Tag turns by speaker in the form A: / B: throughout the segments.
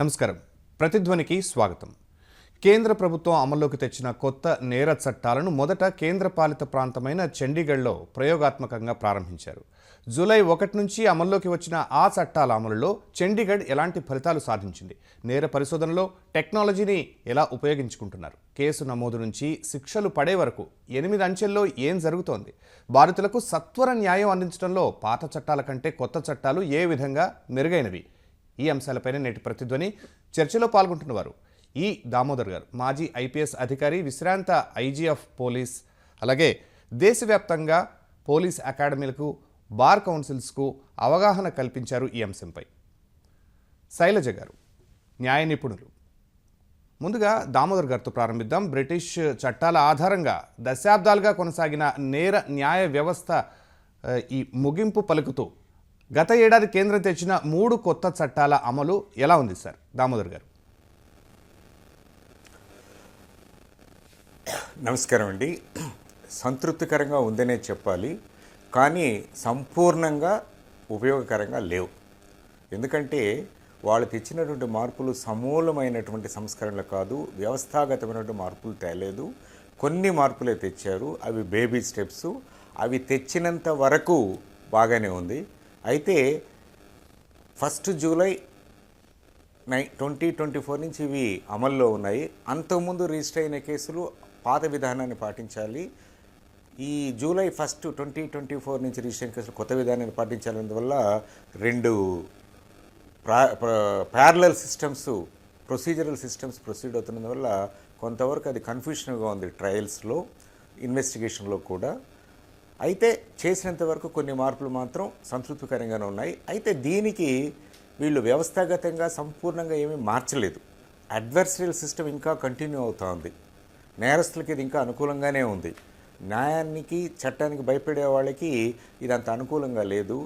A: నమస్కారం. ప్రతిధ్వనికి స్వాగతం. కేంద్ర ప్రభుత్వం అమల్లోకి తెచ్చిన కొత్త నేర చట్టాలను మొదట కేంద్రపాలిత ప్రాంతమైన చండీగఢ్లో ప్రయోగాత్మకంగా ప్రారంభించారు. జూలై ఒకటి నుంచి అమల్లోకి వచ్చిన ఆ చట్టాల అమలులో చండీగఢ్ ఎలాంటి ఫలితాలు సాధించింది? నేర పరిశోధనలో టెక్నాలజీని ఎలా ఉపయోగించుకుంటున్నారు? కేసు నమోదు నుంచి శిక్షలు పడే వరకు ఎనిమిది అంచెల్లో ఏం జరుగుతోంది? బాధితులకు సత్వర న్యాయం అందించడంలో పాత చట్టాల కంటే కొత్త చట్టాలు ఏ విధంగా మెరుగైనవి? ఈ అంశాలపైనే నేటి ప్రతిధ్వని చర్చలో పాల్గొంటున్నవారు. ఈ దామోదర్ గారు మాజీ ఐపీఎస్ అధికారి విశ్రాంత ఐజీఎఫ్ పోలీస్ అలాగే దేశవ్యాప్తంగా పోలీస్ అకాడమీలకు బార్ కౌన్సిల్స్కు అవగాహన కల్పించారు ఈ అంశంపై. శైలజ గారు న్యాయ నిపుణులు. ముందుగా దామోదర్ గారితో ప్రారంభిద్దాం. బ్రిటిష్ చట్టాల ఆధారంగా దశాబ్దాలుగా కొనసాగిన నేర న్యాయ వ్యవస్థ ఈ ముగింపు పలుకుతూ గత ఏడాది కేంద్రం తెచ్చిన మూడు కొత్త చట్టాల అమలు ఎలా ఉంది సార్? దామోదర్ గారు.
B: నమస్కారం అండి. సంతృప్తికరంగా ఉందనే చెప్పాలి. కానీ సంపూర్ణంగా ఉపయోగకరంగా లేవు. ఎందుకంటే వాళ్ళు తెచ్చినటువంటి మార్పులు సమూలమైనటువంటి సంస్కరణలు కాదు వ్యవస్థాగతమైనటువంటి మార్పులు తేలేదు. కొన్ని మార్పులే తెచ్చారు. అవి బేబీ స్టెప్స్. అవి తెచ్చినంత వరకు బాగానే ఉంది. అయితే ఫస్ట్ జూలై నై ట్వంటీ ట్వంటీ ఫోర్ నుంచి ఇవి అమల్లో ఉన్నాయి. అంతకుముందు రిజిస్టర్ అయిన కేసులు పాత విధానాన్ని పాటించాలి. ఈ July first twenty twenty four నుంచి రిజిస్టర్ అయిన కేసులు కొత్త విధానాన్ని పాటించాలందువల్ల రెండు parallel systems procedural systems proceed అవుతున్నందువల్ల కొంతవరకు అది కన్ఫ్యూషన్గా ఉంది ట్రయల్స్లో ఇన్వెస్టిగేషన్లో కూడా. అయితే చేసినంత వరకు కొన్ని మార్పులు మాత్రం సంతృప్తికరంగానే ఉన్నాయి. అయితే దీనికి వీళ్ళు వ్యవస్థాగతంగా సంపూర్ణంగా ఏమీ మార్చలేదు. అడ్వర్సరియల్ సిస్టమ్ ఇంకా కంటిన్యూ అవుతూ ఉంది నేరస్తులకి ఇది ఇంకా అనుకూలంగానే ఉంది. న్యాయానికి చట్టానికి భయపడే వాళ్ళకి ఇది అంత అనుకూలంగా లేదు.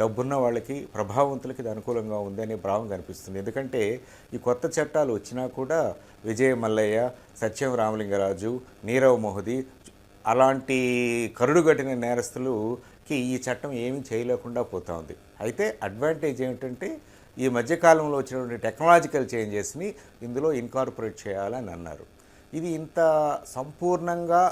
B: డబ్బున్న వాళ్ళకి ప్రభావవంతులకి ఇది అనుకూలంగా ఉంది అనే భావం కనిపిస్తుంది ఎందుకంటే ఈ కొత్త చట్టాలు వచ్చినా కూడా విజయ మల్లయ్య సత్యం రామలింగరాజు నీరవ్ మోహది అలాంటి కరుడుగట్టిన నేరస్తులకి ఈ చట్టం ఏమీ చేయలేకుండా పోతా ఉంది. అయితే అడ్వాంటేజ్ ఏమిటంటే ఈ మధ్యకాలంలో వచ్చినటువంటి టెక్నాలజికల్ చేంజెస్ని ఇందులో ఇన్కార్పొరేట్ చేయాలని అన్నారు. ఇది ఇంత సంపూర్ణంగా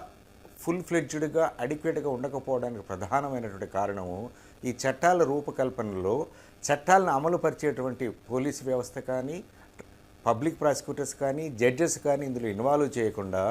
B: ఫుల్ ఫ్లెడ్జ్డ్గా అడిక్వేట్గా ఉండకపోవడానికి ప్రధానమైనటువంటి కారణము ఈ చట్టాల రూపకల్పనలో చట్టాలను అమలు పరిచేటువంటి పోలీసు వ్యవస్థ కానీ పబ్లిక్ ప్రాసిక్యూటర్స్ కానీ జడ్జెస్ కానీ ఇందులో ఇన్వాల్వ్ చేయకుండా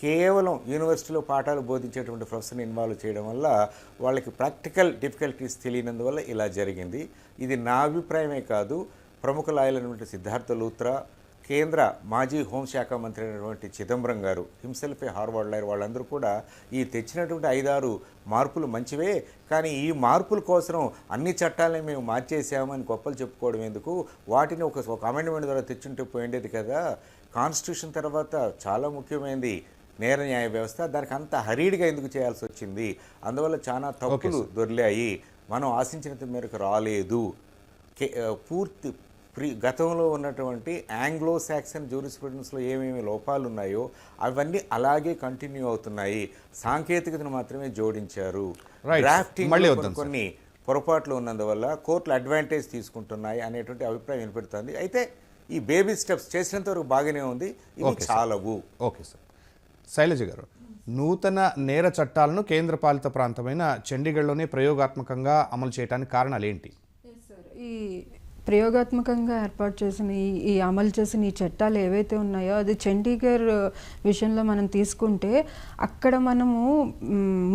B: కేవలం యూనివర్సిటీలో పాఠాలు బోధించేటువంటి ప్రొఫెసర్ని ఇన్వాల్వ్ చేయడం వల్ల వాళ్ళకి ప్రాక్టికల్ డిఫికల్టీస్ తెలియనందువల్ల ఇలా జరిగింది. ఇది నా అభిప్రాయమే కాదు. ప్రముఖ లాయలైనటువంటి సిద్ధార్థ లూత్రా కేంద్ర మాజీ హోంశాఖ మంత్రి అయినటువంటి చిదంబరం గారు హిమ్సెల్ఫ్ ఏ హార్వర్డ్ లాయర్ వాళ్ళందరూ కూడా ఈ తెచ్చినటువంటి ఐదారు మార్పులు మంచివే కానీ ఈ మార్పుల కోసం అన్ని చట్టాలని మేము మార్చేసామని గొప్పలు చెప్పుకోవడం ఎందుకు? వాటిని ఒక ఒక అమెండ్మెంట్ ద్వారా తెచ్చుంటే పోయిండేది కదా. కాన్స్టిట్యూషన్ తర్వాత చాలా ముఖ్యమైనది నేర న్యాయ వ్యవస్థ దానికి అంత హరీడ్గా ఎందుకు చేయాల్సి వచ్చింది? అందువల్ల చాలా తప్పులు దొర్లాయి. మనం ఆశించినంత మేరకు రాలేదు. పూర్తి ప్రి గతంలో ఉన్నటువంటి ఆంగ్లో సాక్సన్ జూరిస్ప్రుడెన్స్లో ఏమేమి లోపాలు ఉన్నాయో అవన్నీ అలాగే కంటిన్యూ అవుతున్నాయి. సాంకేతికతను మాత్రమే జోడించారు. డ్రాఫ్టింగ్ కొన్ని- పొరపాట్లు ఉన్నందువల్ల కోర్టులు అడ్వాంటేజ్ తీసుకుంటున్నాయి అనేటువంటి అభిప్రాయం వినపెడుతుంది. అయితే ఈ బేబీ స్టెప్స్ చేసినంత వరకు బాగానే ఉంది. ఇవి. చాలవు.
A: Okay sir. శైలజ గారు నూతన నేర చట్టాలను కేంద్రపాలిత ప్రాంతమైన చండీగఢ్లోనే ప్రయోగాత్మకంగా అమలు చేయడానికి కారణాలు ఏంటి?
C: ఈ ప్రయోగాత్మకంగా ఏర్పాటు చేసిన ఈ ఈ అమలు చేసిన ఈ చట్టాలు ఏవైతే ఉన్నాయో అది చండీగఢ్ విషయంలో మనం తీసుకుంటే అక్కడ మనము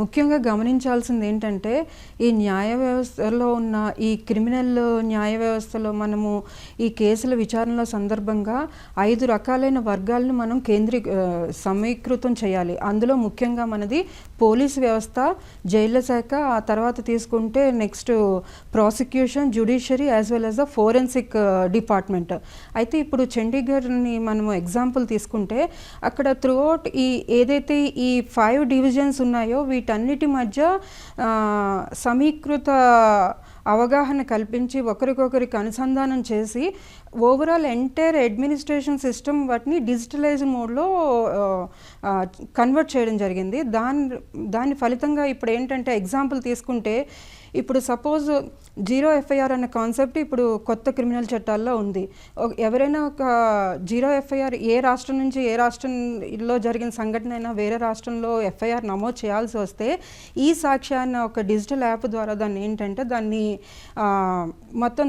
C: ముఖ్యంగా గమనించాల్సింది ఏంటంటే ఈ న్యాయ వ్యవస్థలో ఉన్న ఈ క్రిమినల్ న్యాయ వ్యవస్థలో మనము ఈ కేసుల విచారణల సందర్భంగా ఐదు రకాలైన వర్గాలను మనం కేంద్రీ సమీకృతం చేయాలి. అందులో ముఖ్యంగా మనది పోలీస్ వ్యవస్థ జైళ్ళ శాఖ ఆ తర్వాత తీసుకుంటే next prosecution judiciary as well as the forensic department. అయితే ఇప్పుడు చండీగఢ్ని మనము ఎగ్జాంపుల్ తీసుకుంటే అక్కడ త్రూఅవుట్ ఈ ఏదైతే ఈ ఫైవ్ డివిజన్స్ ఉన్నాయో వీటన్నిటి మధ్య సమీకృత అవగాహన కల్పించి ఒకరికొకరికి అనుసంధానం చేసి ఓవరాల్ ఎంటైర్ అడ్మినిస్ట్రేషన్ సిస్టమ్ వాటిని డిజిటలైజ్ మోడ్లో కన్వర్ట్ చేయడం జరిగింది. దాని దాని ఫలితంగా ఇప్పుడు ఏంటంటే ఎగ్జాంపుల్ తీసుకుంటే ఇప్పుడు సపోజ్ జీరో ఎఫ్ఐఆర్ అనే కాన్సెప్ట్ ఇప్పుడు కొత్త క్రిమినల్ చట్టాల్లో ఉంది. ఎవరైనా ఒక జీరో ఎఫ్ఐఆర్ ఏ రాష్ట్రం నుంచి ఏ రాష్ట్రంలో జరిగిన సంఘటన అయినా వేరే రాష్ట్రంలో ఎఫ్ఐఆర్ నమోదు చేయాల్సి వస్తే ఈ సాక్షి అన్న ఒక డిజిటల్ యాప్ ద్వారా దాన్ని ఏంటంటే దాన్ని మొత్తం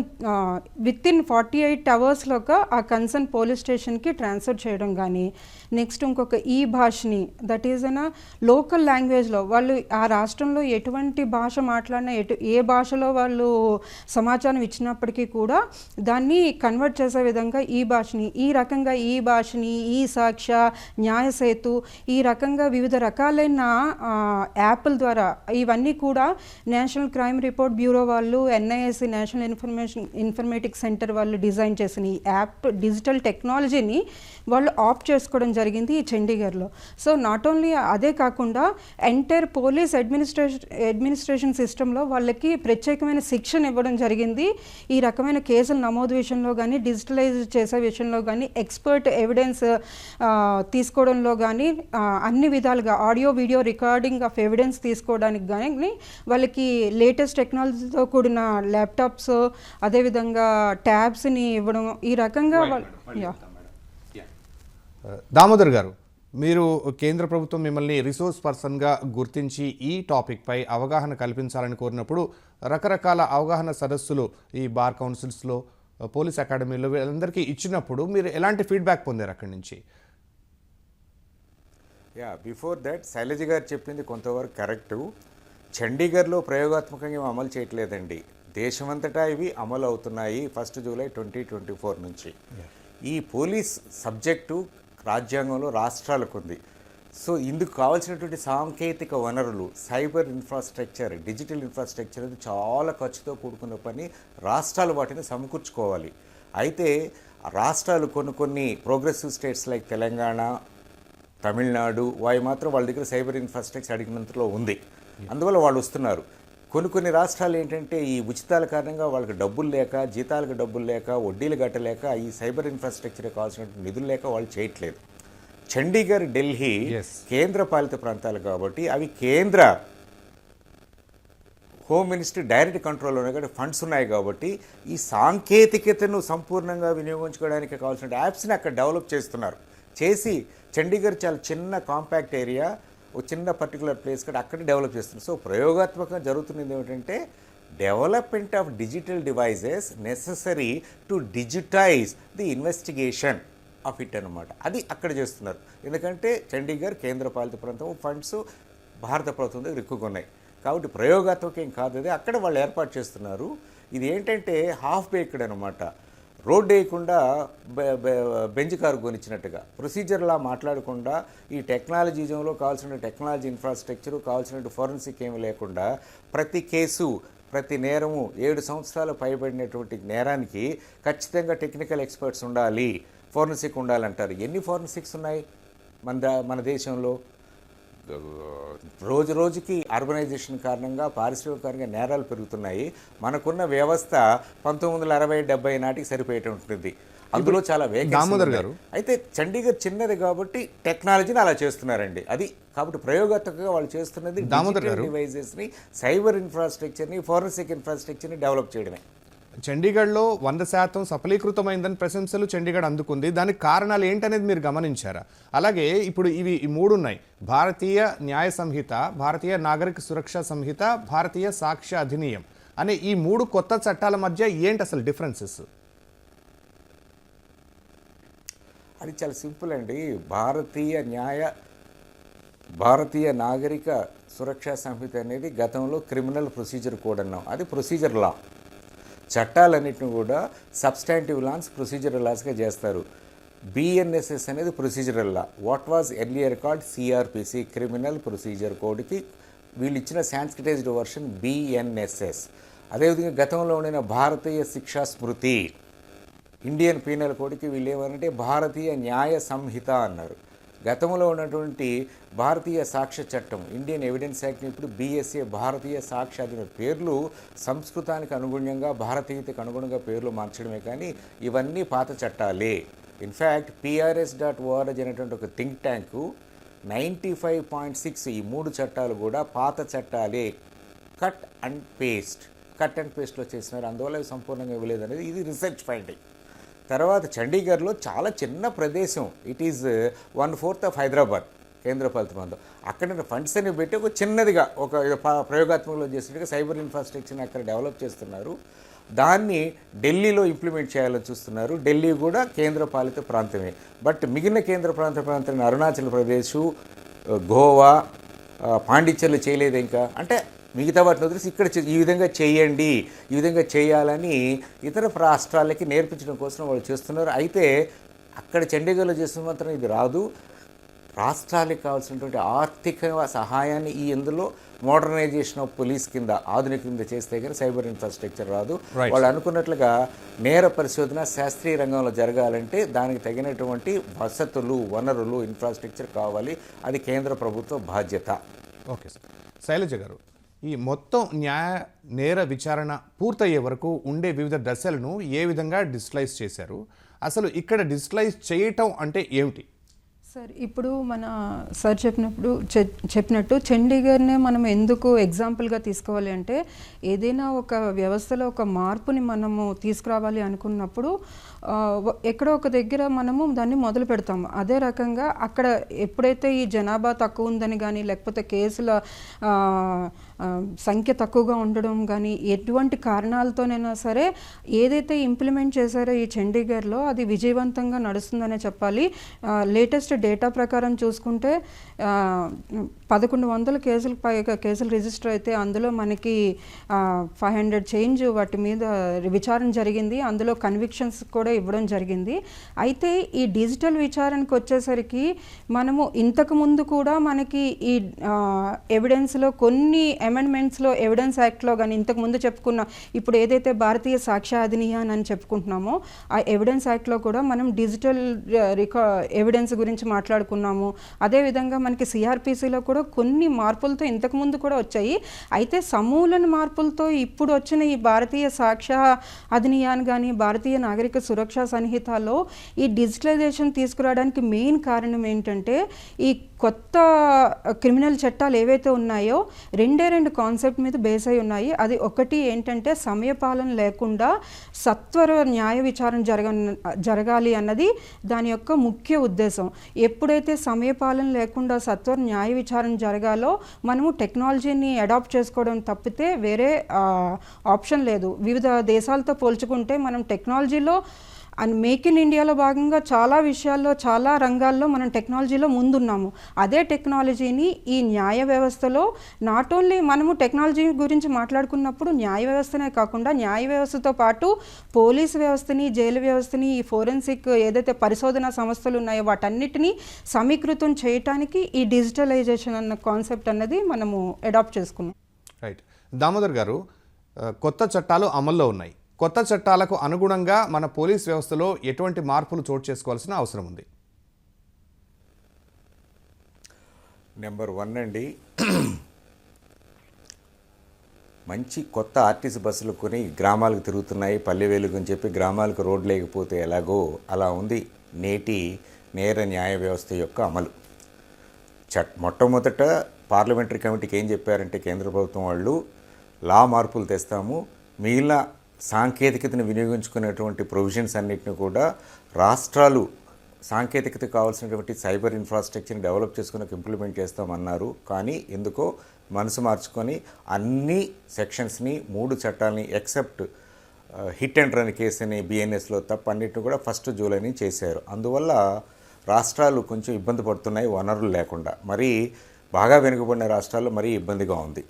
C: విత్ ఇన్ ఫార్టీ ఎయిట్ అవర్స్లోగా ఆ కన్సర్న్ పోలీస్ స్టేషన్కి ట్రాన్స్ఫర్ చేయడం కానీ నెక్స్ట్ ఇంకొక ఈ భాషని దట్ ఈజ్ అన లోకల్ లాంగ్వేజ్లో వాళ్ళు ఆ రాష్ట్రంలో ఎటువంటి భాష మాట్లాడినా ఎటు ఏ భాషలో వాళ్ళు సమాచారం ఇచ్చినప్పటికీ కూడా దాన్ని కన్వర్ట్ చేసే విధంగా ఈ భాషని ఈ రకంగా ఈ భాషని ఈ సాక్ష్య న్యాయసేతు ఈ రకంగా వివిధ రకాలైన యాప్ల ద్వారా ఇవన్నీ కూడా నేషనల్ క్రైమ్ రిపోర్ట్ బ్యూరో వాళ్ళు NISC national information informatic centre వాళ్ళు డిజైన్ చేసిన ఈ యాప్ డిజిటల్ టెక్నాలజీని వాళ్ళు ఆప్ట్ చేసుకోవడం జరిగింది ఈ చండీగఢ్లో. సో నాట్ ఓన్లీ అదే కాకుండా ఎంటైర్ పోలీస్ అడ్మినిస్ట్రేషన్ అడ్మినిస్ట్రేషన్ సిస్టంలో వాళ్ళకి ప్రత్యేకమైన శిక్షణ ఇవ్వడం జరిగింది. ఈ రకమైన కేసుల నమోదు విషయంలో కానీ డిజిటలైజ్ చేసే విషయంలో కానీ ఎక్స్పర్ట్ ఎవిడెన్స్ తీసుకోవడంలో కానీ అన్ని విధాలుగా audio video recording of evidence తీసుకోవడానికి కానీ వాళ్ళకి లేటెస్ట్ టెక్నాలజీతో కూడిన ల్యాప్టాప్స్ అదేవిధంగా ట్యాబ్స్ని ఇవ్వడం ఈ రకంగా వాళ్ళ
A: దామోదర్ గారు మీరు కేంద్ర ప్రభుత్వం మిమ్మల్ని రిసోర్స్ పర్సన్గా గుర్తించి ఈ టాపిక్పై అవగాహన కల్పించాలని కోరినప్పుడు రకరకాల అవగాహన సదస్సులు ఈ బార్ కౌన్సిల్స్లో పోలీస్ అకాడమీలో వీళ్ళందరికీ ఇచ్చినప్పుడు మీరు ఎలాంటి ఫీడ్బ్యాక్ పొందారు అక్కడి నుంచి?
B: యా బిఫోర్ దట్ శైలజ గారు చెప్పింది కొంతవరకు కరెక్టు. చండీగఢ్లో ప్రయోగాత్మకంగా ఏమీ అమలు చేయట్లేదండి. దేశమంతటా ఇవి అమలు అవుతున్నాయి first July twenty twenty four నుంచి. ఈ పోలీస్ సబ్జెక్టు రాజ్యాంగంలో రాష్ట్రాలకు ఉంది సో ఇందుకు కావాల్సినటువంటి సాంకేతిక వనరులు సైబర్ ఇన్ఫ్రాస్ట్రక్చర్ డిజిటల్ ఇన్ఫ్రాస్ట్రక్చర్ అనేది చాలా ఖర్చుతో కూడుకున్న పని రాష్ట్రాలు వాటిని సమకూర్చుకోవాలి. అయితే రాష్ట్రాలు కొన్ని కొన్ని progressive states like Telangana Tamil Nadu వాయి మాత్రం వాళ్ళ దగ్గర సైబర్ ఇన్ఫ్రాస్ట్రక్చర్ అడిగినంతలో ఉంది. అందువల్ల వాళ్ళు వస్తున్నారు. కొన్ని కొన్ని రాష్ట్రాలు ఏంటంటే ఈ ఉచితాల కారణంగా వాళ్ళకి డబ్బులు లేక జీతాలకు డబ్బులు లేక వడ్డీలు కట్టలేక ఈ సైబర్ ఇన్ఫ్రాస్ట్రక్చర్ కావాల్సిన నిధులు లేక వాళ్ళు చేయట్లేదు చండీగఢ్ ఢిల్లీ. కేంద్ర పాలిత ప్రాంతాలు కాబట్టి అవి కేంద్ర హోమ్ మినిస్ట్రీ డైరెక్ట్ కంట్రోల్లో ఉన్నాయి కాబట్టి ఫండ్స్ ఉన్నాయి కాబట్టి ఈ సాంకేతికతను సంపూర్ణంగా వినియోగించుకోవడానికి కావాల్సిన యాప్స్ని అక్కడ డెవలప్ చేస్తున్నారు చేసి చండీగఢ్ చాలా చిన్న కాంపాక్ట్ ఏరియా ఒక చిన్న పర్టికులర్ ప్లేస్ కూడా అక్కడ డెవలప్ చేస్తుంది సో ప్రయోగాత్మకంగా జరుగుతున్నది ఏమిటంటే development of digital devices necessary to digitize the investigation of it అనమాట అది అక్కడ చేస్తున్నారు. ఎందుకంటే చండీగఢ్ కేంద్ర పాలిత ప్రాంతం ఫండ్స్ భారత ప్రభుత్వం దగ్గర ఎక్కువగా ఉన్నాయి. కాబట్టి ప్రయోగాత్మకం కాదు అది అక్కడ వాళ్ళు ఏర్పాటు చేస్తున్నారు. ఇది ఏంటంటే హాఫ్ బేక్డ్ అనమాట రోడ్ వేయకుండా బె- బె- బెంచ్ కారు కొనిచ్చినట్టుగా. ప్రొసీజర్లా మాట్లాడకుండా ఈ టెక్నాలజీజంలో కావాల్సిన టెక్నాలజీ ఇన్ఫ్రాస్ట్రక్చర్ కావాల్సిన ఫోరెన్సిక్ ఏమి లేకుండా ప్రతి కేసు ప్రతి నేరము ఏడు సంవత్సరాలు పైబడినటువంటి నేరానికి ఖచ్చితంగా టెక్నికల్ ఎక్స్పర్ట్స్ ఉండాలి. ఫోరెన్సిక్ ఉండాలంటారు. ఎన్ని ఫోరెన్సిక్స్ ఉన్నాయి మన దా- మన దేశంలో? రోజు రోజుకి అర్బనైజేషన్ కారణంగా పారిశ్రామిక కారణంగా నేరాలు పెరుగుతున్నాయి మనకున్న వ్యవస్థ పంతొమ్మిది వందల అరవై డెబ్బై నాటికి సరిపోయేట ఉంటుంది అందులో చాలా
A: దామోదర్. గారు.
B: అయితే చండీగఢ్ చిన్నది కాబట్టి టెక్నాలజీని అలా చేస్తున్నారండి అది కాబట్టి ప్రయోగాత్మకంగా వాళ్ళు చేస్తున్నది
A: దామోదర్ గారు.
B: డివైజెస్ని సైబర్ ఇన్ఫ్రాస్ట్రక్చర్ని ఫోరెన్సిక్ ఇన్ఫ్రాస్ట్రక్చర్ని డెవలప్ చేయడమే
A: చండీగఢ్లో వంద శాతం సఫలీకృతమైందని ప్రశంసలు చండీగఢ్ అందుకుంది. దానికి కారణాలు ఏంటనేది మీరు గమనించారా? అలాగే ఇప్పుడు ఇవి ఈ మూడు ఉన్నాయి భారతీయ న్యాయ సంహిత భారతీయ నాగరిక సురక్షా సంహిత భారతీయ సాక్ష్య అధినియం అనే ఈ మూడు కొత్త చట్టాల మధ్య ఏంటి అసలు డిఫరెన్సెస్?
B: అది చాలా సింపుల్ అండి. భారతీయ న్యాయ భారతీయ నాగరిక సురక్షా సంహిత అనేది గతంలో క్రిమినల్ ప్రొసీజర్ కోడ్ అన్నాం. అది ప్రొసీజర్ లా. చట్టాలన్నింటిని కూడా సబ్స్టాంటివ్ లాన్స్ ప్రొసీజరల్ లాస్గా చేస్తారు. బిఎన్ఎస్ఎస్ అనేది procedural law what was earlier called CRPC criminal procedure కోడ్కి వీళ్ళు ఇచ్చిన సాంస్క్రిటైజ్డ్ వర్షన్ బిఎన్ఎస్ఎస్ అదేవిధంగా గతంలో ఉండిన భారతీయ శిక్షా స్మృతి ఇండియన్ పీనల్ కోడ్కి వీళ్ళు ఏమనంటే భారతీయ న్యాయ సంహిత అన్నారు. గతంలో ఉన్నటువంటి భారతీయ సాక్ష్య చట్టం ఇండియన్ ఎవిడెన్స్ యాక్ట్ ఇప్పుడు బీఎస్ఏ భారతీయ సాక్ష్య అధినియం పేర్లు సంస్కృతానికి అనుగుణంగా భారతీయతకు అనుగుణంగా పేర్లు మార్చడమే కానీ ఇవన్నీ పాత చట్టాలే. In fact PRS dot ORS అనేటువంటి ఒక think tank ninety five point six ఈ మూడు చట్టాలు కూడా పాత చట్టాలే. Cut and paste cut and పేస్ట్లో చేసినారు. అందువల్ల ఇవి సంపూర్ణంగా ఇవ్వలేదు అనేది ఇది రీసెర్చ్ ఫైండింగ్ తర్వాత చండీగఢ్లో చాలా చిన్న ప్రదేశం. It is one fourth of Hyderabad కేంద్రపాలిత ప్రాంతం. అక్కడ ఫండ్స్ అనేవి పెట్టి ఒక చిన్నదిగా ఒక ప్రయోగాత్మకంలో చేసినట్టుగా సైబర్ ఇన్ఫ్రాస్ట్రక్చర్ని అక్కడ డెవలప్ చేస్తున్నారు. దాన్ని ఢిల్లీలో ఇంప్లిమెంట్ చేయాలని చూస్తున్నారు. ఢిల్లీ కూడా కేంద్రపాలిత ప్రాంతమే. బట్ మిగిలిన కేంద్ర ప్రాంత ప్రాంతాన్ని అరుణాచల్ ప్రదేశ్ uh, గోవా ఆ, పాండిచ్చేరిలో చేయలేదు ఇంకా అంటే మిగతా వాటిని వదిలేసి ఇక్కడ ఈ విధంగా చేయండి ఈ విధంగా చేయాలని ఇతర రాష్ట్రాలకి నేర్పించడం కోసం వాళ్ళు చేస్తున్నారు. అయితే అక్కడ చండీగఢ్లో చేసిన మాత్రం ఇది రాదు. రాష్ట్రాలకు కావాల్సినటువంటి ఆర్థిక సహాయాన్ని ఈ ఇందులో మోడర్నైజేషన్ ఆఫ్ పోలీస్ కింద ఆధునిక కింద చేస్తే కానీ సైబర్ ఇన్ఫ్రాస్ట్రక్చర్ రాదు. వాళ్ళు అనుకున్నట్లుగా నేర పరిశోధన శాస్త్రీయ రంగంలో జరగాలంటే దానికి తగినటువంటి వసతులు వనరులు ఇన్ఫ్రాస్ట్రక్చర్ కావాలి. అది కేంద్ర ప్రభుత్వ బాధ్యత.
A: Okay sir. శైలజ గారు ఈ మొత్తం న్యాయ నేర విచారణ పూర్తయ్యే వరకు ఉండే వివిధ దశలను ఏ విధంగా డిజిటలైజ్ చేశారు? అసలు ఇక్కడ డిజిటలైజ్ చేయటం అంటే ఏమిటి?
C: సార్ ఇప్పుడు మన సార్ చెప్పినప్పుడు చెప్పినట్టు చండీగఢ్నే మనం ఎందుకు ఎగ్జాంపుల్గా తీసుకోవాలి అంటే ఏదైనా ఒక వ్యవస్థలో ఒక మార్పుని మనము తీసుకురావాలి అనుకున్నప్పుడు ఎక్కడో ఒక దగ్గర మనము దాన్ని మొదలు పెడతాము. అదే రకంగా అక్కడ ఎప్పుడైతే ఈ జనాభా తక్కువ ఉందని కానీ లేకపోతే కేసుల సంఖ్య తక్కువగా ఉండడం కానీ ఎటువంటి కారణాలతోనైనా సరే ఏదైతే ఇంప్లిమెంట్ చేశారో ఈ చండీగఢ్లో అది విజయవంతంగా నడుస్తుందనే చెప్పాలి. లేటెస్ట్ డేటా ప్రకారం చూసుకుంటే పదకొండు వందల కేసులు పైగా కేసులు రిజిస్టర్ అయితే అందులో మనకి ఫైవ్ హండ్రెడ్ చేంజ్ వాటి మీద విచారణ జరిగింది. అందులో కన్విక్షన్స్ కూడా ఇవ్వడం జరిగింది. అయితే ఈ డిజిటల్ విచారణకు వచ్చేసరికి మనము ఇంతకు ముందు కూడా మనకి ఈ ఎవిడెన్స్లో కొన్ని అమెండ్మెంట్స్లో ఎవిడెన్స్ యాక్ట్లో కానీ ఇంతకుముందు చెప్పుకున్న ఇప్పుడు ఏదైతే భారతీయ సాక్ష్య అధినియాన్ అని చెప్పుకుంటున్నామో ఆ ఎవిడెన్స్ యాక్ట్లో కూడా మనం డిజిటల్ రికా ఎవిడెన్స్ గురించి మాట్లాడుకున్నాము. అదేవిధంగా మనకి సిఆర్పిసిలో కూడా కొన్ని మార్పులతో ఇంతకుముందు కూడా వచ్చాయి. అయితే సమూలన మార్పులతో ఇప్పుడు వచ్చిన ఈ భారతీయ సాక్ష్య అధినియాన్ కానీ భారతీయ నాగరిక సురక్షా సంహితలో ఈ డిజిటలైజేషన్ తీసుకురావడానికి మెయిన్ కారణం ఏంటంటే ఈ కొత్త క్రిమినల్ చట్టాలు ఏవైతే ఉన్నాయో రెండే రెండు కాన్సెప్ట్ మీద బేస్ అయి ఉన్నాయి. అది ఒకటి ఏంటంటే సమయపాలన లేకుండా సత్వర న్యాయ విచారణ జరగ జరగాలి అన్నది దాని యొక్క ముఖ్య ఉద్దేశం. ఎప్పుడైతే సమయపాలన లేకుండా సత్వర న్యాయ విచారణ జరగాలో మనము టెక్నాలజీని అడాప్ట్ చేసుకోవడం తప్పితే వేరే ఆప్షన్ లేదు. వివిధ దేశాలతో పోల్చుకుంటే మనం టెక్నాలజీలో అండ్ మేక్ ఇన్ ఇండియాలో భాగంగా చాలా విషయాల్లో చాలా రంగాల్లో మనం టెక్నాలజీలో ముందున్నాము. అదే టెక్నాలజీని ఈ న్యాయ వ్యవస్థలో నాట్ ఓన్లీ మనము టెక్నాలజీ గురించి మాట్లాడుకున్నప్పుడు న్యాయ వ్యవస్థనే కాకుండా న్యాయ వ్యవస్థతో పాటు పోలీస్ వ్యవస్థని జైలు వ్యవస్థని ఈ ఫోరెన్సిక్ ఏదైతే పరిశోధన సంస్థలు ఉన్నాయో వాటన్నిటినీ సమీకృతం చేయటానికి ఈ డిజిటలైజేషన్ అన్న కాన్సెప్ట్ అన్నది మనము అడాప్ట్ చేసుకున్నాం.
A: రైట్ దామోదర్ గారు కొత్త చట్టాలు అమల్లో ఉన్నాయి. కొత్త చట్టాలకు అనుగుణంగా మన పోలీస్ వ్యవస్థలో ఎటువంటి మార్పులు చోటు చేసుకోవాల్సిన అవసరం ఉంది?
B: నెంబర్ వన్ అండి. మంచి కొత్త ఆర్టీసీ బస్సులు కొని గ్రామాలకు తిరుగుతున్నాయి పల్లె వెలుగు అని చెప్పి గ్రామాలకు రోడ్లు లేకపోతే ఎలాగో అలా ఉంది నేటి నేర న్యాయ వ్యవస్థ యొక్క అమలు. చట్ మొట్టమొదట పార్లమెంటరీ కమిటీకి ఏం చెప్పారంటే కేంద్ర ప్రభుత్వం వాళ్ళు లా మార్పులు తెస్తాము మిగిలిన సాంకేతికతను వినియోగించుకునేటువంటి ప్రొవిజన్స్ అన్నిటిని కూడా రాష్ట్రాలు సాంకేతికత కావాల్సినటువంటి సైబర్ ఇన్ఫ్రాస్ట్రక్చర్ని డెవలప్ చేసుకుని ఇంప్లిమెంట్ చేస్తామన్నారు. కానీ ఎందుకో మనసు మార్చుకొని అన్ని సెక్షన్స్ని మూడు చట్టాలని ఎక్సెప్ట్ హిట్ అండ్ రన్ కేసుని బిఎన్ఎస్లో తప్ప అన్నిటిని కూడా ఫస్ట్ జూలైని చేశారు. అందువల్ల రాష్ట్రాలు కొంచెం ఇబ్బంది పడుతున్నాయి వనరులు లేకుండా. మరీ బాగా వెనుకబడిన రాష్ట్రాల్లో మరీ ఇబ్బందిగా ఉంది.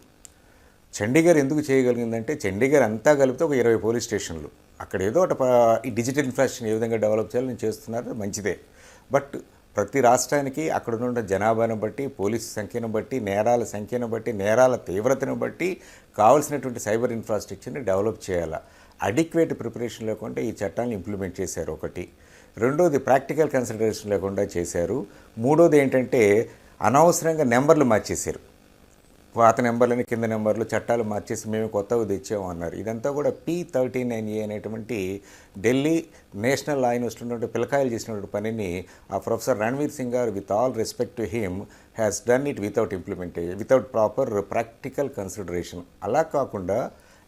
B: చండీగఢ్ ఎందుకు చేయగలిగిందంటే చండీగఢ్ అంతా కలిపితే ఒక ఇరవై పోలీస్ స్టేషన్లు. అక్కడ ఏదో ఒకటి ఈ డిజిటల్ ఇన్ఫ్రాస్ట్రక్చర్ ఏ విధంగా డెవలప్ చేయాలని చేస్తున్నారు మంచిదే. బట్ ప్రతి రాష్ట్రానికి అక్కడ ఉన్న జనాభాను బట్టి పోలీస్ సంఖ్యను బట్టి నేరాల సంఖ్యను బట్టి నేరాల తీవ్రతను బట్టి కావాల్సినటువంటి సైబర్ ఇన్ఫ్రాస్ట్రక్చర్ని డెవలప్ చేయాలా. అడిక్వేట్ ప్రిపరేషన్ లేకుండా ఈ చట్టాన్ని ఇంప్లిమెంట్ చేశారు ఒకటి. రెండోది ప్రాక్టికల్ కన్సిడరేషన్ లేకుండా చేశారు. మూడోది ఏంటంటే అనవసరంగా నెంబర్లు మార్చేశారు. పాత నెంబర్లని కింద నెంబర్లు చట్టాలు మార్చేసి మేము కొత్తవి తెచ్చాము అన్నారు. ఇదంతా కూడా పి థర్టీ నైన్ ఏ అనేటువంటి ఢిల్లీ నేషనల్ లా యూనివర్సిటీ పిల్లకాయలు చేసినటువంటి పనిని ఆ ప్రొఫెసర్ రణ్వీర్ సింగ్ గారు with all respect to him has done it without implementation without proper practical consideration. అలా కాకుండా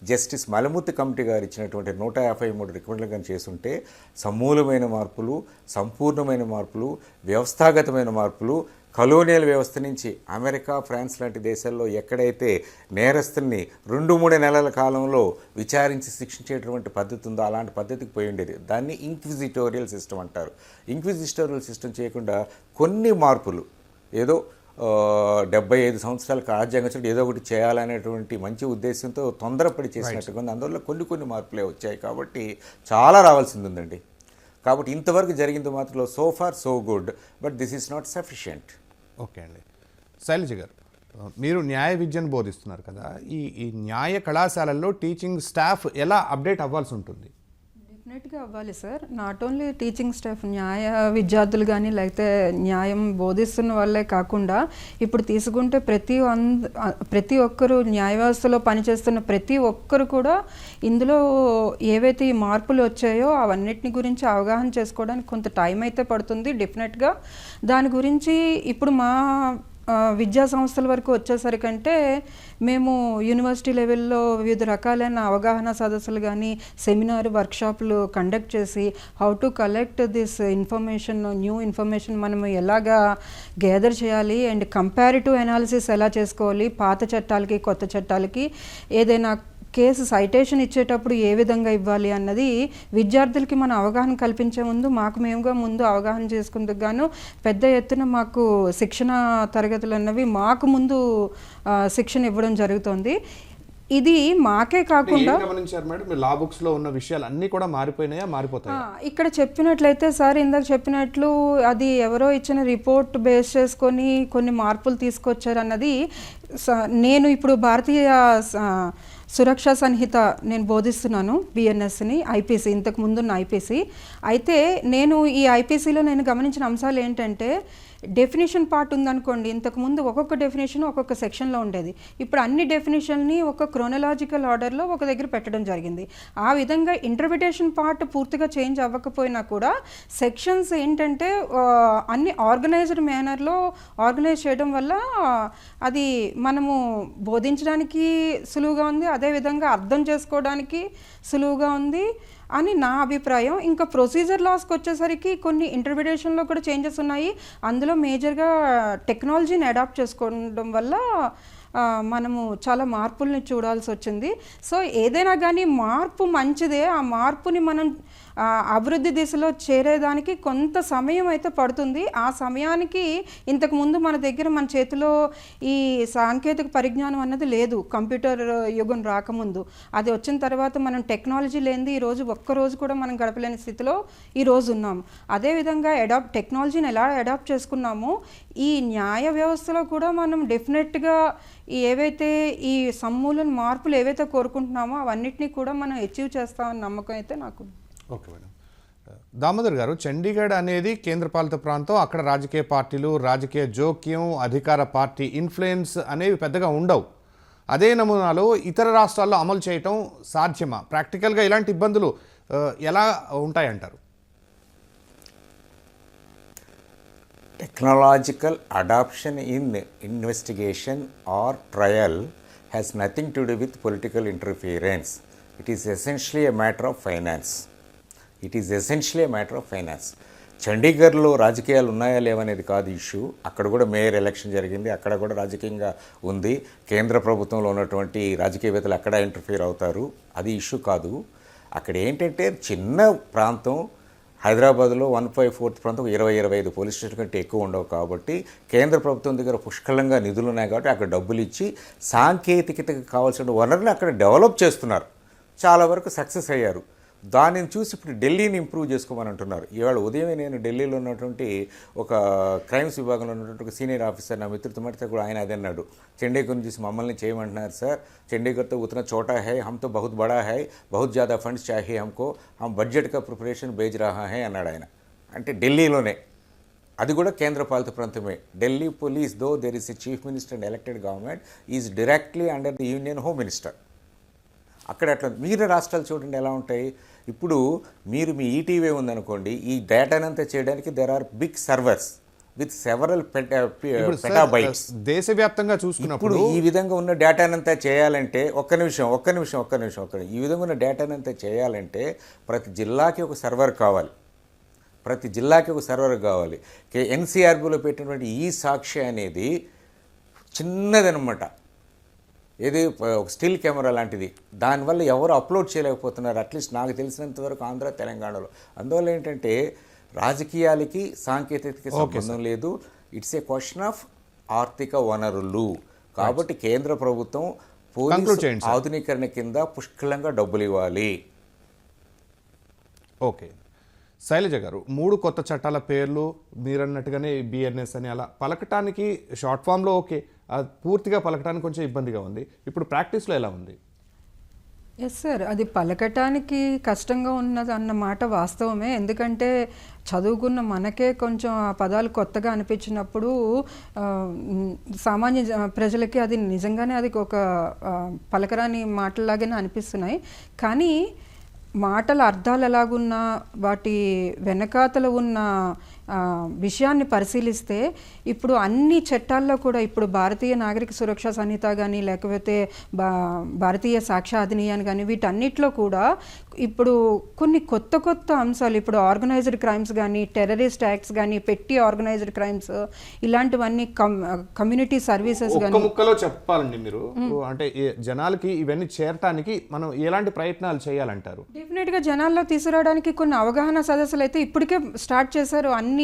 B: జస్టిస్ మలమూర్తి కమిటీ గారు ఇచ్చినటువంటి నూట యాభై మూడు రికమెండ్లు కానీ చేస్తుంటే సమూలమైన మార్పులు సంపూర్ణమైన మార్పులు వ్యవస్థాగతమైన మార్పులు కలోనియల్ వ్యవస్థ నుంచి అమెరికా ఫ్రాన్స్ లాంటి దేశాల్లో ఎక్కడైతే నేరస్తుల్ని రెండు మూడు నెలల కాలంలో విచారించి శిక్షించేటువంటి పద్ధతి ఉందో అలాంటి పద్ధతికి పోయి ఉండేది. దాన్ని ఇంక్విజిటోరియల్ సిస్టమ్ అంటారు. ఇంక్విజిటోరియల్ సిస్టమ్ చేయకుండా కొన్ని మార్పులు ఏదో డెబ్బై ఐదు సంవత్సరాలకు రాజ్యాంగం ఏదో ఒకటి చేయాలనేటువంటి మంచి ఉద్దేశంతో తొందరపడి చేసినట్టుగా ఉంది. అందువల్ల కొన్ని కొన్ని మార్పులే వచ్చాయి కాబట్టి చాలా రావాల్సింది ఉందండి. కాబట్టి ఇంతవరకు జరిగింది మాత్రం so far so good but this is not sufficient
A: okay అండి. శైలజ గారు మీరు న్యాయ విద్యను బోధిస్తున్నారు కదా ఈ ఈ న్యాయ కళాశాలల్లో టీచింగ్ స్టాఫ్ ఎలా అప్డేట్ అవ్వాల్సి ఉంటుంది?
C: డెఫినెట్గా అవ్వాలి sir not only teaching staff న్యాయ విద్యార్థులు కానీ లేకపోతే న్యాయం బోధిస్తున్న వాళ్ళే కాకుండా ఇప్పుడు తీసుకుంటే ప్రతి అంద ప్రతి ఒక్కరు న్యాయ వ్యవస్థలో పనిచేస్తున్న ప్రతి ఒక్కరు కూడా ఇందులో ఏవైతే ఈ మార్పులు వచ్చాయో అవన్నిటిని గురించి అవగాహన చేసుకోవడానికి కొంత టైం అయితే పడుతుంది. డెఫినెట్గా దాని గురించి ఇప్పుడు మా విద్యా సంస్థల వరకు వచ్చేసరికంటే మేము యూనివర్సిటీ లెవెల్లో వివిధ రకాలైన అవగాహన సదస్సులు కానీ సెమినార్ వర్క్షాప్లు కండక్ట్ చేసి how to collect this information new information మనం ఎలాగా గ్యాదర్ చేయాలి అండ్ కంపారిటివ్ అనాలిసిస్ ఎలా చేసుకోవాలి పాత చట్టాలకి కొత్త చట్టాలకి ఏదైనా కేసు సైటేషన్ ఇచ్చేటప్పుడు ఏ విధంగా ఇవ్వాలి అన్నది విద్యార్థులకి మన అవగాహన కల్పించే ముందు మాకు మేముగా ముందు అవగాహన చేసుకుందుకు గాను పెద్ద ఎత్తున మాకు శిక్షణ తరగతులు అన్నవి మాకు ముందు శిక్షణ ఇవ్వడం జరుగుతుంది. ఇది మాకే కాకుండా
A: ఏం గమనించారు మేడం? మీ లా బుక్స్లో ఉన్న విషయాలు అన్నీ కూడా మారిపోయినాయా మారిపోతాయి?
C: ఆ, ఇక్కడ చెప్పినట్లయితే సార్ ఇందాక చెప్పినట్లు అది ఎవరో ఇచ్చిన రిపోర్ట్ బేస్ చేసుకొని కొన్ని మార్పులు తీసుకొచ్చారు అన్నది నేను ఇప్పుడు భారతీయ సురక్షా సంహిత నేను బోధిస్తున్నాను బిఎన్ఎస్ని ఐపీసీ ఇంతకు ముందున్న ఐపీసీ అయితే నేను ఈ ఐపీసీలో నేను గమనించిన అంశాలు ఏంటంటే డెఫినేషన్ పార్ట్ ఉందనుకోండి ఇంతకుముందు ఒక్కొక్క డెఫినేషన్ ఒక్కొక్క సెక్షన్లో ఉండేది. ఇప్పుడు అన్ని డెఫినేషన్ని ఒక క్రోనలాజికల్ ఆర్డర్లో ఒక దగ్గర పెట్టడం జరిగింది. ఆ విధంగా ఇంటర్ప్రిటేషన్ పార్ట్ పూర్తిగా చేంజ్ అవ్వకపోయినా కూడా సెక్షన్స్ ఏంటంటే అన్ని ఆర్గనైజ్డ్ మేనర్లో ఆర్గనైజ్ చేయడం వల్ల అది మనము బోధించడానికి సులువుగా ఉంది అదేవిధంగా అర్థం చేసుకోవడానికి సులువుగా ఉంది. అని నా అభిప్రాయం. ఇంకా ప్రొసీజర్ లాస్కి వచ్చేసరికి కొన్ని ఇంటర్ప్రిటేషన్లో కూడా చేంజెస్ ఉన్నాయి. అందులో మేజర్గా టెక్నాలజీని అడాప్ట్ చేసుకోవడం వల్ల మనము చాలా మార్పుల్ని చూడాల్సి వచ్చింది. సో ఏదైనా కానీ మార్పు మంచిదే. ఆ మార్పుని మనం అభివృద్ధి దిశలో చేరేదానికి కొంత సమయం అయితే పడుతుంది. ఆ సమయానికి ఇంతకుముందు మన దగ్గర మన చేతిలో ఈ సాంకేతిక పరిజ్ఞానం అన్నది లేదు. కంప్యూటర్ యుగం రాకముందు. అది వచ్చిన తర్వాత మనం టెక్నాలజీ లేనిది ఈ రోజు ఒక్క రోజు కూడా మనం గడపలేని స్థితిలో ఈ రోజు ఉన్నాం. అదేవిధంగా అడాప్ట్ టెక్నాలజీని ఎలా అడాప్ట్ చేసుకున్నామో ఈ న్యాయ వ్యవస్థలో కూడా మనం డెఫినెట్గా ఏవైతే ఈ సమూలన మార్పులు ఏవైతే కోరుకుంటున్నామో అవన్నిటినీ కూడా మనం అచీవ్ చేస్తామని నమ్మకం అయితే నాకు
A: ఓకే మేడం. దామోదర్ గారు చండీగఢ్ అనేది కేంద్రపాలిత ప్రాంతం అక్కడ రాజకీయ పార్టీలు రాజకీయ జోక్యం అధికార పార్టీ ఇన్ఫ్లుయెన్స్ అనేవి పెద్దగా ఉండవు. అదే నమూనాలో ఇతర రాష్ట్రాల్లో అమలు చేయటం సాధ్యమా? ప్రాక్టికల్గా ఇలాంటి ఇబ్బందులు ఎలా ఉంటాయంటారు?
B: Technological adoption in investigation or trial has nothing to do with political interference it is essentially a matter of finance it is essentially matter of finance చండీగఢ్లో రాజకీయాలు ఉన్నాయా లేవనేది కాదు ఇష్యూ. అక్కడ కూడా మేయర్ ఎలక్షన్ జరిగింది. అక్కడ కూడా రాజకీయంగా ఉంది. కేంద్ర ప్రభుత్వంలో ఉన్నటువంటి రాజకీయవేత్తలు అక్కడ ఇంటర్ఫియర్ అవుతారు. అది ఇష్యూ కాదు. అక్కడ ఏంటంటే చిన్న ప్రాంతం హైదరాబాద్లో వన్ ఫైవ్ ఫోర్త్ ప్రాంతం ఇరవై ఇరవై ఐదు పోలీస్ స్టేషన్ కంటే ఎక్కువ ఉండవు కాబట్టి కేంద్ర ప్రభుత్వం దగ్గర పుష్కలంగా నిధులు ఉన్నాయి కాబట్టి అక్కడ డబ్బులు ఇచ్చి సాంకేతికతకు కావాల్సిన వనరుని అక్కడ డెవలప్ చేస్తున్నారు. చాలా వరకు సక్సెస్ అయ్యారు. దానిని చూసి ఇప్పుడు ఢిల్లీని ఇంప్రూవ్ చేసుకోమని అంటున్నారు. ఇవాళ ఉదయమే నేను ఢిల్లీలో ఉన్నటువంటి ఒక క్రైమ్స్ విభాగంలో ఉన్నటువంటి ఒక సీనియర్ ఆఫీసర్ నా మిత్రుతో మాట కూడా ఆయన అదే అన్నాడు. చండీగఢ్ని చూసి మమ్మల్ని చేయమంటున్నారు సార్. చండీగఢ్తో ఉతన చోటా హై హమ్తో బహుత్ బడా హై బహుత్ జ్యాదా ఫండ్స్ చాహే హమ్కో హమ్ బడ్జెట్ కా ప్రిపరేషన్ బేజ్ రహా హై అన్నాడు ఆయన. అంటే ఢిల్లీలోనే. అది కూడా కేంద్ర పాలిత ప్రాంతమే. Delhi police though there is a chief minister and elected government is directly under the union home minister. అక్కడ అట్లా మిగిలిన రాష్ట్రాలు చూడండి ఎలా ఉంటాయి. ఇప్పుడు మీరు మీ ఈటీవీ ఉందనుకోండి ఈ డేటానంతా చేయడానికి there are big servers with several petabytes
A: దేశవ్యాప్తంగా చూసుకున్నప్పుడు
B: ఈ విధంగా ఉన్న డేటానంతా చేయాలంటే ఒక్క నిమిషం ఒక్క నిమిషం ఒక్క నిమిషం ఒక్క నిమిషం. ఈ విధంగా ఉన్న డేటానంతా చేయాలంటే ప్రతి జిల్లాకి ఒక సర్వర్ కావాలి. ప్రతి జిల్లాకి ఒక సర్వర్ కావాలి. ఎన్సీఆర్బీలో పెట్టినటువంటి ఈ సాక్షి అనేది చిన్నదనమాట. ఏది స్టిల్ కెమెరా లాంటిది. దానివల్ల ఎవరు అప్లోడ్ చేయలేకపోతున్నారు. అట్లీస్ట్ నాకు తెలిసినంత వరకు ఆంధ్ర తెలంగాణలో. అందువల్ల ఏంటంటే రాజకీయాలకి సాంకేతికతకి సంబంధం లేదు. ఇట్స్ ఏ క్వశ్చన్ ఆఫ్ ఆర్థిక వనరులు. కాబట్టి కేంద్ర ప్రభుత్వం పోలీసు. ఆధునీకరణ కింద పుష్కలంగా డబ్బులు ఇవ్వాలి.
A: ఓకే. శైలజ గారు మూడు కొత్త చట్టాల పేర్లు మీరన్నట్టుగానే బిఎన్ఎస్ అని అలా పలకటానికి షార్ట్ ఫామ్లో ఓకే. పూర్తిగా పలకటానికి కొంచెం ఇబ్బందిగా ఉంది. ఇప్పుడు ప్రాక్టీస్లో ఎలా ఉంది?
C: ఎస్ సార్ అది పలకటానికి కష్టంగా ఉన్నది అన్న మాట వాస్తవమే. ఎందుకంటే చదువుకున్న మనకే కొంచెం ఆ పదాలు కొత్తగా అనిపించినప్పుడు సామాన్య జ- ప్రజలకి అది నిజంగానే అది ఒక పలకరాని మాటలాగానే అనిపిస్తున్నాయి. కానీ మాటల అర్థాలు ఎలాగున్నా వాటి వెనకాతలు ఉన్న విషయాన్ని పరిశీలిస్తే ఇప్పుడు అన్ని చట్టాల్లో కూడా ఇప్పుడు భారతీయ నాగరిక సురక్ష సంహిత కానీ లేకపోతే భారతీయ సాక్ష్య అధినియాన్ని కానీ వీటన్నిటిలో కూడా ఇప్పుడు కొన్ని కొత్త కొత్త అంశాలు ఇప్పుడు ఆర్గనైజ్డ్ క్రైమ్స్ కానీ టెర్రరిస్ట్ యాక్ట్స్ కానీ పెట్టి ఆర్గనైజ్డ్ క్రైమ్స్ ఇలాంటివన్నీ కమ్ కమ్యూనిటీ సర్వీసెస్ కానీ
A: ముక్కలో చెప్పాలండి మీరు. అంటే జనాలకి ఇవన్నీ చేరటానికి మనం ఎలాంటి ప్రయత్నాలు చేయాలంటారు?
C: డెఫినెట్గా జనాల్లో తీసుకురావడానికి కొన్ని అవగాహన సదస్సులు అయితే ఇప్పటికే స్టార్ట్ చేశారు. అన్ని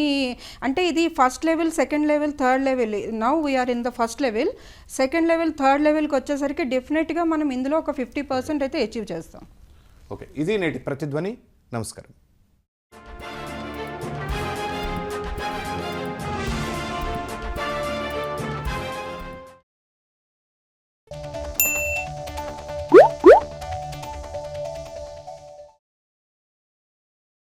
C: అంటే ఇది first level second level third level now we're in the first level second level third లెవెల్కి వచ్చేసరికి డెఫినెట్గా మనం ఇందులో ఒక ఫిఫ్టీ పర్సెంట్ అయితే అచీవ్ చేస్తాం.
A: ఓకే ఇది నేటి ప్రతిధ్వని. నమస్కారం.